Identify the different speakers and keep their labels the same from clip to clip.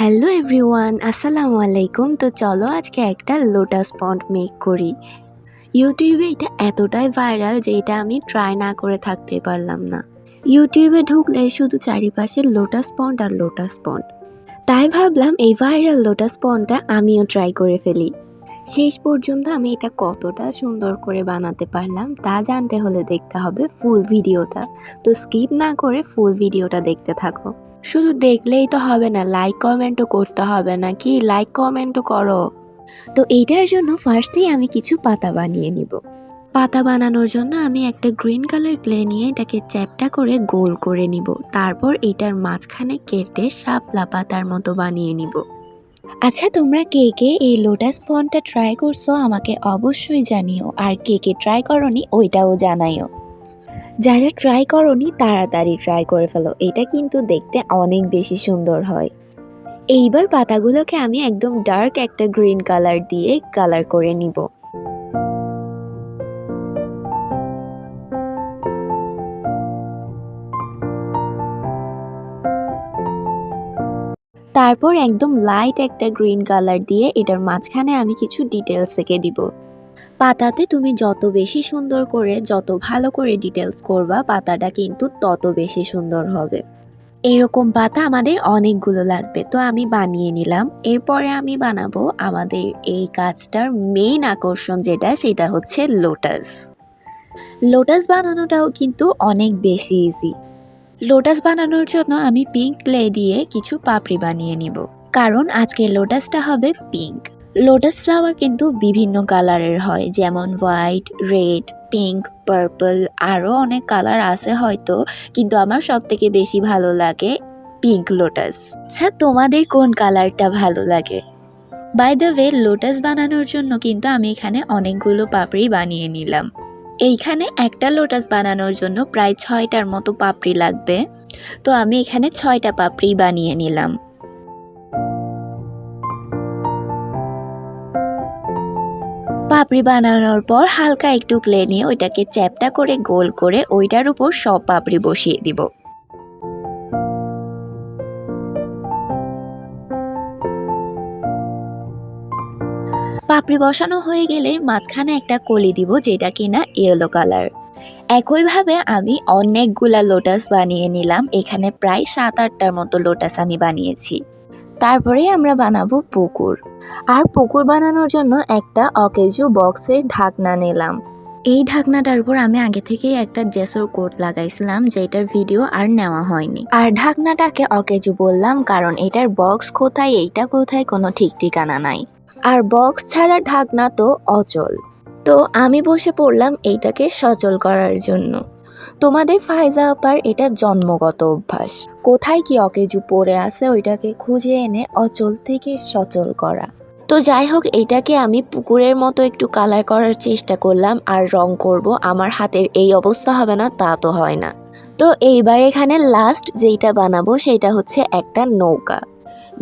Speaker 1: Hello everyone আসসালামু আলাইকুম তো চলো আজকে একটা লোটাস পন্ড মেক করি। ইউটিউবে এটা এতটাই ভাইরাল যে এটা আমি ট্রাই না করে থাকতে পারলাম না। ইউটিউবে ঢুকলে শুধু চারিপাশে লোটাস পন্ড আর লোটাস পন্ড তাই ভাবলাম এই ভাইরাল লোটাস পন্ডটা আমিও ট্রাই করে ফেলি। শেষ পর্যন্ত আমি এটা কতটা সুন্দর করে বানাতে পারলাম তা জানতে হলে দেখতে হবে ফুল ভিডিওটা তো স্কিপ না করে ফুল ভিডিওটা দেখতে থাকো। শুধু দেখলেই তো হবে না লাইক কমেন্টও করতে হবে না, কি? লাইক কমেন্টও করো। তো এইটার জন্য ফার্স্টেই আমি কিছু পাতা বানিয়ে নিব। পাতা বানানোর জন্য আমি একটা গ্রিন কালার ক্লে নিয়ে এটাকে চ্যাপটা করে গোল করে নিব। তারপর এটার মাঝখানে কেটে শাপলা পাতার মতো বানিয়ে নিব। আচ্ছা তোমরা কে কে এই লোটাস ফোনটা ট্রাই করছ আমাকে অবশ্যই জানিও। আর কে কে ট্রাই করনি, ওইটাও জানাইও। যারা ট্রাই করনি, তাড়াতাড়ি ট্রাই করে ফেলো। এটা কিন্তু দেখতে অনেক বেশি সুন্দর হয়। এইবার পাতাগুলোকে আমি একদম ডার্ক একটা গ্রিন কালার দিয়ে কালার করে নিব। তারপর একদম লাইট একটা গ্রিন কালার দিয়ে এটার মাঝখানে আমি কিছু ডিটেলস এঁকে দিব। পাতাতে তুমি যত বেশি সুন্দর করে, যত ভালো করে ডিটেলস করবা, পাতাটা কিন্তু তত বেশি সুন্দর হবে। এইরকম পাতা আমাদের অনেকগুলো লাগবে। তো আমি বানিয়ে নিলাম। এরপরে আমি বানাবো আমাদের এই কাজটার মেইন আকর্ষণ যেটা, সেটা হচ্ছে লোটাস লোটাস বানানোটাও কিন্তু অনেক বেশি ইজি লোটাস বানানোর জন্য আমি পিঙ্ক ক্লে দিয়ে কিছু পাপড়ি বানিয়ে নিব। কারণ আজকে লোটাসটা হবে পিঙ্ক লোটাস ফ্লাওয়ার কিন্তু বিভিন্ন কালারের হয়, যেমন হোয়াইট রেড পিঙ্ক পার্পল আরও অনেক কালার আছে হয়তো, কিন্তু আমার সব থেকে বেশি ভালো লাগে পিঙ্ক লোটাস আচ্ছা তোমাদের কোন কালারটা ভালো লাগে? বাই দ্য ওয়ে লোটাস বানানোর জন্য কিন্তু আমি এখানে অনেকগুলো পাপড়ি বানিয়ে নিলাম। এইখানে একটা লোটাস বানানোর জন্য প্রায় ছয়টার মতো পাপড়ি লাগবে। তো আমি এখানে ছয়টা পাপড়ি বানিয়ে নিলাম। পাপড়ি বানানোর পর হালকা একটু ক্লে নিয়ে ওইটাকে চ্যাপটা করে গোল করে ওইটার উপর সব পাপড়ি বসিয়ে দিব। পাপড়ি বসানো হয়ে গেলে মাঝখানে একটা কলি দিব যেটা কিনা ইয়েলো কালার। একইভাবে আমি অনেকগুলা লোটাস বানিয়ে নিলাম। এখানে প্রায় সাত আটটার মতো লোটাস আমি বানিয়েছি। তারপরে আমরা বানাবো পুকুর। আর পুকুর বানানোর জন্য একটা অকেজু বক্সের ঢাকনা নিলাম। এই ঢাকনাটার উপর আমি আগে থেকেই একটা জেসর কোট লাগাইছিলাম, যেটার ভিডিও আর নেওয়া হয়নি। আর ঢাকনাটাকে অকেজু বললাম, কারণ এটার বক্স কোথায়, এইটা কোথায়, কোনো ঠিক ঠিকানা নাই। আর বক্স ছাড়া ঢাকনা তো অচল। তো আমি বসে পড়লাম এইটাকে সচল করার জন্য। তোমাদের ফায়জা আপার এটা জন্মগত অভ্যাস। কোথায় কি অকেজু পড়ে আছে ওইটাকে খুঁজে এনে অচল থেকে সচল করা। তো যাই হোক, এটাকে আমি পুকুরের মতো একটু কালার করার চেষ্টা করলাম আর রং করব, আমার হাতের এই অবস্থা হবে না, তা তো হয় না। তো এইবার এখানে লাস্ট যেইটা বানাবো, সেটা হচ্ছে একটা নৌকা।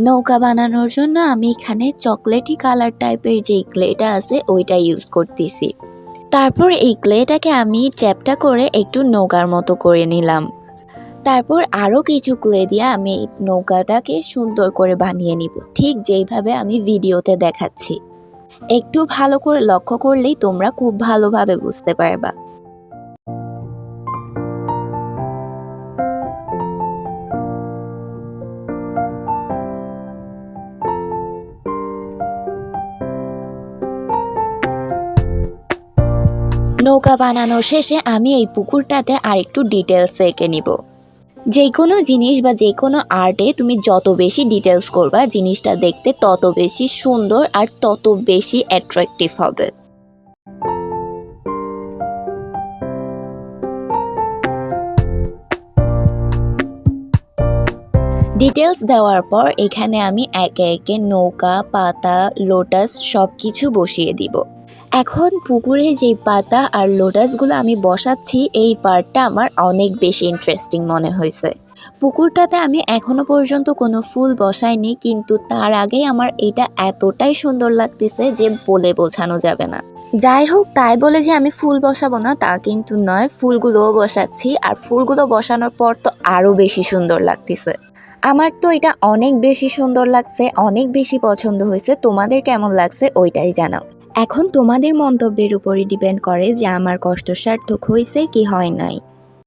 Speaker 1: নৌকা বানানোর জন্য আমি এখানে চকলেটি কালার টাইপের যেই ক্লেটা আছে, ওইটা ইউজ করতেছি। তারপর এই ক্লেটাকে আমি চ্যাপটা করে একটু নৌকার মতো করে নিলাম। তারপর আরও কিছু ক্লে দিয়ে আমি এই নৌকাটাকে সুন্দর করে বানিয়ে নিব। ঠিক যেইভাবে আমি ভিডিওতে দেখাচ্ছি। একটু ভালো করে লক্ষ্য করলেই তোমরা খুব ভালোভাবে বুঝতে পারবা। নৌকা বানানো শেষে আমি এই পুকুরটাতে আরেকটু ডিটেলস এঁকে নিব। যে কোনো জিনিস বা যে কোনো আর্টে তুমি যত বেশি ডিটেলস করবা, জিনিসটা দেখতে তত বেশি সুন্দর আর তত বেশি অ্যাট্রাকটিভ হবে। ডিটেলস দেওয়ার পর এখানে আমি একে একে নৌকা, পাতা লোটাস সব কিছু বসিয়ে দিব। এখন পুকুরে যে পাতা আর লোটাসগুলো আমি বসাচ্ছি, এই পার্টটা আমার অনেক বেশি ইন্টারেস্টিং মনে হয়েছে। পুকুরটাতে আমি এখনও পর্যন্ত কোনো ফুল বসাইনি, কিন্তু তার আগে আমার এটা এতটাই সুন্দর লাগতেছে যে বলে বোঝানো যাবে না। যাই হোক, তাই বলে যে আমি ফুল বসাবো না, তা কিন্তু নয়, ফুলগুলোও বসাচ্ছি, আর ফুলগুলো বসানোর পর তো আরও বেশি সুন্দর লাগতেছে। আমার তো এটা অনেক বেশি সুন্দর লাগছে, অনেক বেশি পছন্দ হয়েছে, তোমাদের কেমন লাগছে ওইটাই জানাও। এখন তোমাদের মন্তব্যের উপরই ডিপেন্ড করে যে আমার কষ্ট সার্থক হয়েছে কি হয় নাই।